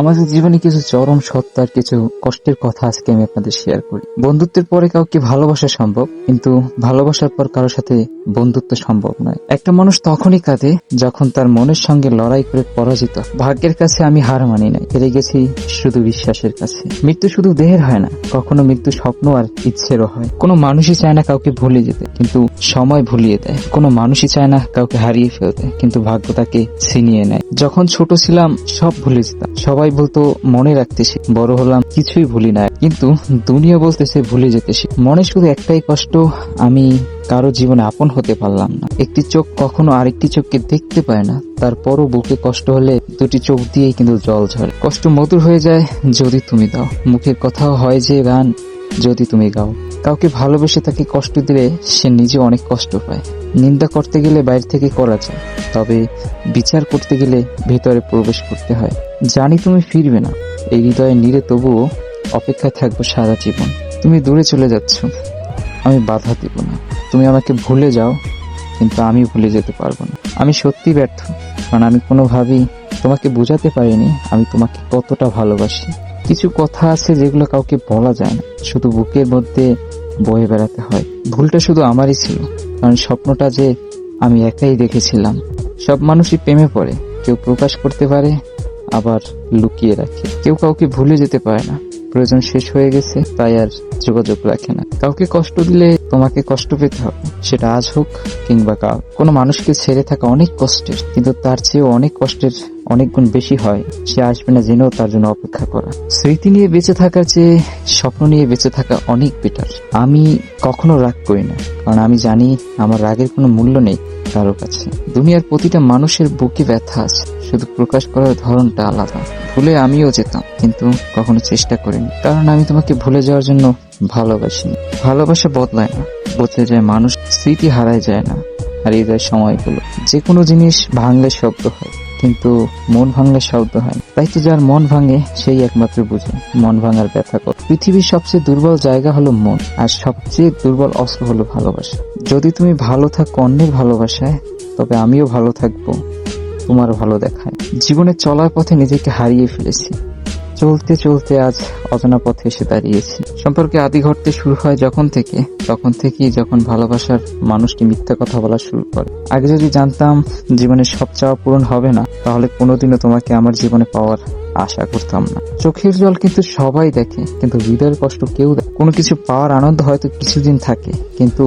আমাদের জীবনে কিছু চরম সত্য আর কিছু কষ্টের কথা আজকে আমি আপনাদের শেয়ার করি। বন্ধুত্বের পরে কাউকে ভালোবাসা সম্ভব, কিন্তু ভালোবাসার পর কারোর সাথে বন্ধুত্ব সম্ভব নয়। একটা মানুষ তখনই কাঁদে যখন তার মনের সঙ্গে লড়াই করে পরাজিত। ভাগ্যের কাছে আমি হার মানি নাই, হেরে গেছি শুধু বিশ্বাসের কাছে। মৃত্যু শুধু দেহের হয় না, কখনো মৃত্যু স্বপ্ন আর ইচ্ছেরও হয়। কোনো মানুষই চায় না কাউকে ভুলে যেতে, কিন্তু সময় ভুলিয়ে দেয়। কোনো মানুষই চায় না কাউকে হারিয়ে ফেলতে, কিন্তু ভাগ্য তাকে ছিনিয়ে নেয়। যখন ছোট ছিলাম, সব ভুলে যেতাম। সবাই বলতো, মনে রাখতে শিখ বড় হলাম, কিছুই ভুলি না কিন্তু দুনিয়া বলতেছে, ভুলে যেতে শিখ মনে শুধু একটাই কষ্ট, আমি কারও জীবনে আপন হতে পারলাম না। একটি চোখ কখনো আরেকটি চোখকে দেখতে পায় না। তারপরও বুকে কষ্ট হলে দুটি চোখ দিয়েই কিন্তু জল ঝরে। কষ্ট মধুর হয়ে যায়, যদি তুমি দাও। মুখের কথাও হয় যে, গান, যদি তুমি গাও। কাউকে ভালোবেসে তাকে কষ্ট দিলে সে নিজে অনেক কষ্ট পায়। নিন্দা করতে গেলে বাইরে থেকে করা যায়, তবে বিচার করতে গেলে ভেতরে প্রবেশ করতে হয়। জানি তুমি ফিরবে না, এই হৃদয়ে নিরে তবুও অপেক্ষায় থাকব সারা জীবন। তুমি দূরে চলে যাচ্ছ, আমি বাধা দিব না। তুমি আমাকে ভুলে যাও, কিন্তু আমি ভুলে যেতে পারব না। আমি সত্যি ব্যর্থ, কারণ আমি কোনোভাবেই তোমাকে বোঝাতে পারিনি, আমি তোমাকে কতটা ভালোবাসি। কিছু কথা আছে যেগুলো কাউকে বলা যায় না, শুধু বুকের মধ্যে বয়ে বেড়াতে হয়। ভুলটা শুধু আমারই ছিল, কারণ স্বপ্নটা যে আমি একাই দেখেছিলাম। সব মানুষই প্রেমে পড়ে, কেউ প্রকাশ করতে পারে, আবার লুকিয়ে রাখে। কেউ কাউকে ভুলে যেতে পারে না। প্রয়োজন শেষ হয়ে গেছে, তাই আর যোগাযোগ রাখে না। কাউকে কষ্ট দিলে তোমাকে কষ্ট পেতে হবে। সেটা আজ হোক কিংবা কাল। কোনো মানুষকে ছেড়ে থাকা অনেক কষ্টের, কিন্তু তার চেয়েও অনেক কষ্টের অনেক গুণ বেশি হয়, সে আসবে না জেনেও তার জন্য অপেক্ষা করা। স্মৃতি নিয়ে বেঁচে থাকার চেয়ে স্বপ্ন নিয়ে বেঁচে থাকা অনেক বেটার আমি কখনো রাগ করি না, কারণ আমি জানি আমার রাগের কোনো মূল্য নেই কারও কাছে। দুনিয়ার প্রতিটা মানুষের বুকে ব্যথা আছে, শুধু প্রকাশ করার ধরনটা আলাদা। ভুলে আমিও যেতাম, কিন্তু কখনো চেষ্টা করিনি, কারণ আমি তোমাকে ভুলে যাওয়ার জন্য ভালোবাসিনি। ভালোবাসা বদলায় না, বদলে যায় মানুষ, স্মৃতি হারায় যায় না, হারিয়ে যায় সময়গুলো। যে কোনো জিনিস ভাঙলে শব্দ হয়। কিন্তু মন ভাঙলে শব্দ হয়। তাই তো যার মন ভাঙে, সেই একমাত্র বুঝে। মন ভাঙার ব্যথা কর পৃথিবীর সবচেয়ে দুর্বল জায়গা হলো মন, আর সবচেয়ে দুর্বল অস্ত্র হলো ভালোবাসা। যদি তুমি ভালো থাকো অন্যের ভালোবাসায়, তবে আমিও ভালো থাকব তোমার ভালো দেখায়। জীবনে চলার পথে নিজেকে হারিয়ে ফেলেছি। চলতে চলতে আজ অজানা পথে এসে দাঁড়িয়েছি। সম্পর্কে আদি ঘটতে শুরু হয় যখন থেকে, তখন থেকেই যখন ভালোবাসার মানুষটি মিথ্যা কথা বলা শুরু করে। আগে যদি জানতাম জীবনের সব চাওয়া পূরণ হবে না, তাহলে কোনোদিনও তোমাকে আমার জীবনে পাওয়ার আশা করতাম না। চোখের জল কিন্তু সবাই দেখে, কিন্তু হৃদয়ের কষ্ট কেউ কোনো কিছু পাওয়ার আনন্দ হয়তো কিছুদিন থাকে, কিন্তু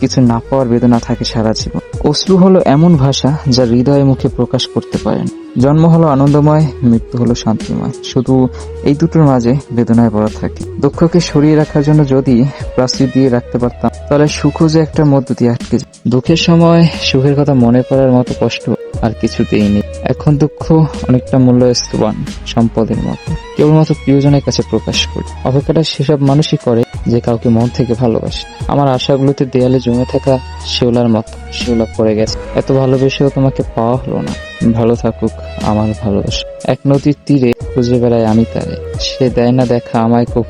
কিছু না পাওয়ার বেদনা থাকে সারা জীবন। অশ্রু হলো এমন ভাষা যা হৃদয়ে মুখে প্রকাশ করতে পারেন। জন্ম হলো আনন্দময়, মৃত্যু হলো শান্তিময়। শুধু এই দুটোর মাঝে বেদনায় ভরা থাকে। দুঃখকে সরিয়ে রাখার জন্য যদি প্লাস্টিক দিয়ে রাখতে পারতাম, তাহলে সুখও যে একটা মধ্য দিয়ে আটকে। দুঃখের সময় সুখের কথা মনে করার মতো কষ্ট আর কিছুতেই নেই। এখন দুঃখ অনেকটা মূল্যস্থান সম্পদের মতো। কেবলমাত্র প্রিয়জনের কাছে প্রকাশ করি। অপেক্ষাটা সেসব মানুষই করে যে কাউকে মন থেকে ভালোবাসে। আমার আশাগুলোতে দেয়ালে জমে থাকা শিওলার মতো শিওলা পড়ে গেছে। এত ভালোবেসেও তোমাকে পাওয়া হলো না। ভালো থাকুক আমার ভালোবাসা। এক নদীর তীরে খুঁজে বেড়াই আমি তারে। সে দেয় না দেখা আমায় খুব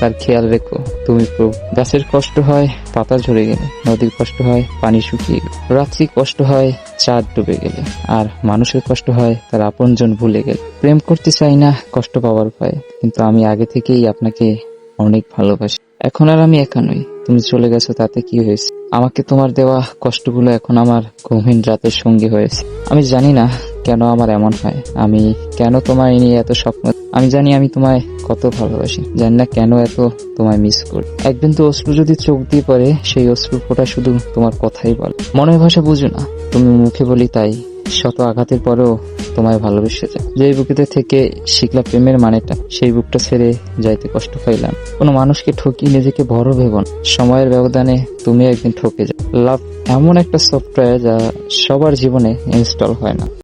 তার খেয়াল রেখো, তুমি প্রভু। গাছের কষ্ট হয়, পাতা ঝরে গেলে। নদীর কষ্ট হয়, পানি শুকিয়ে গেলে। রাত্রি কষ্ট হয়, চাঁদ ডুবে গেলে। আর মানুষের কষ্ট হয়, তার আপনজন ভুলে গেলে। প্রেম করতে চাই না, কষ্ট পাওয়ার ভয়ে। কিন্তু আমি আগে থেকেই আপনাকে অনেক ভালোবাসি। এখন আর আমি একা নই। তুমি চলে গেছো, তাতে কি হয়েছে? আমাকে তোমার দেওয়া কষ্টগুলো এখন আমার গভীর রাতের সঙ্গী হয়েছে। আমি জানি না কেন আমার এমন হয়। আমি কেন তোমায় নিয়ে এত স্বপ্ন? আমি জানি আমি তোমায় কত ভালোবাসি। জানি না কেন এত তোমায় মিস করি। একদিন তো অশ্রু যদি চোখ দিয়ে পড়ে, সেই অশ্রু ফোটা শুধু তোমার কথাই বল। মনের ভাষা বুঝো না। তুমি মুখে বলি তাই। শত আঘাতের পরেও তোমায় ভালোবেসে যায়। যে বুকেতে থেকে শিখলা প্রেমের মানেটা, সেই বুকটা ছেড়ে যাইতে কষ্ট পাইলাম। কোনো মানুষকে ঠকিয়ে নিজেকে বড় ভেবন সময়ের ব্যবধানে তুমি একদিন ঠকে যাও। লাভ এমন একটা সফটওয়্যার যা সবার জীবনে ইনস্টল হয় না।